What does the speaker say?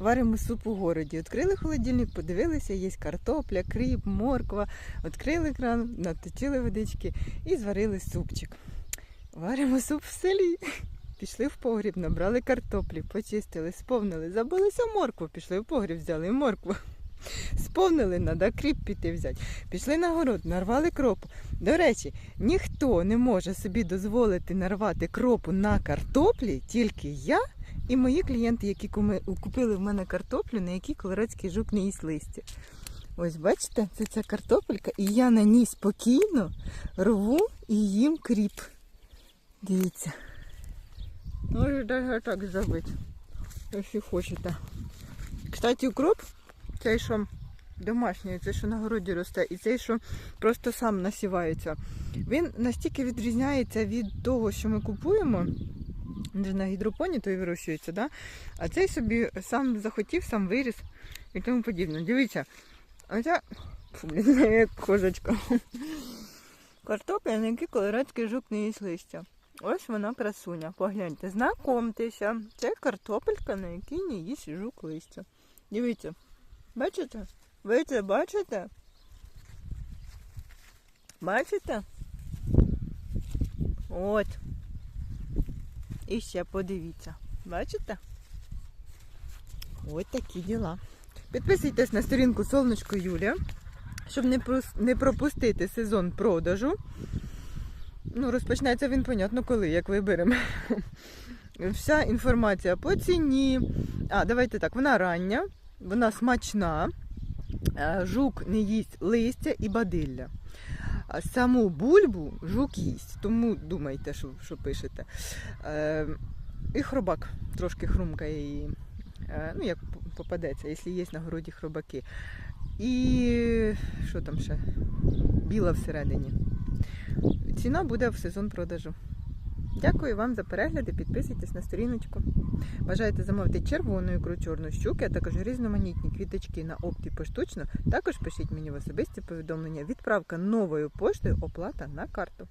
варимо суп у городі. Відкрили холодильник, подивилися, є картопля, кріп, морква. Відкрили кран, наточили водички і зварили супчик. Варимо суп в селі. Пішли в погріб, набрали картоплі, почистили, сповнили, забулися моркву, пішли в погріб, взяли моркву. Сповнили, треба кріп піти взяти. Пішли на город, нарвали кропу. До речі, ніхто не може собі дозволити нарвати кропу на картоплі, тільки я і мої клієнти, які купили в мене картоплю, на якій колорадський жук не їсть листя. Ось бачите, це ця картопелька, і я на ній спокійно рву і їм кріп. Дивіться. Можу навіть так зробити, якщо хочете. Кстати, укроп, цей, що домашній, цей, що на городі росте, і цей, що просто сам насівається, він настільки відрізняється від того, що ми купуємо. На гідропоні той вирощується, да? а цей собі сам захотів, сам виріс і тому подібне. Дивіться, оця як козочка. Картопля, на якій колорадський жук не їсть листя. Ось вона красуня. Погляньте, знакомтеся. Це картопелька, на якій не їсть жук листя. Дивіться. Бачите? Ви це бачите? Бачите? От. І ще подивіться. Бачите? Ось такі діла. Підписуйтесь на сторінку Солнечко Юлія, щоб не, пропустити сезон продажу. Ну, розпочнеться він, понятно, коли, як виберемо. Вся інформація по ціні. А, давайте так, вона рання, вона смачна. Е, Жук не їсть листя і бадилля. Саму бульбу жук їсть, тому думайте, що, що пишете. Е, і хробак трошки хрумкає її. Е, ну, як попадеться, якщо є на городі хробаки. І що там ще? Біла всередині. Ціна буде в сезон продажу. Дякую вам за перегляди. Підписуйтесь на сторіночку. Бажаєте замовити червону ікру чорну щуки, а також різноманітні квіточки на опті поштучно. Також пишіть мені в особисті повідомлення. Відправка новою поштою, оплата на карту.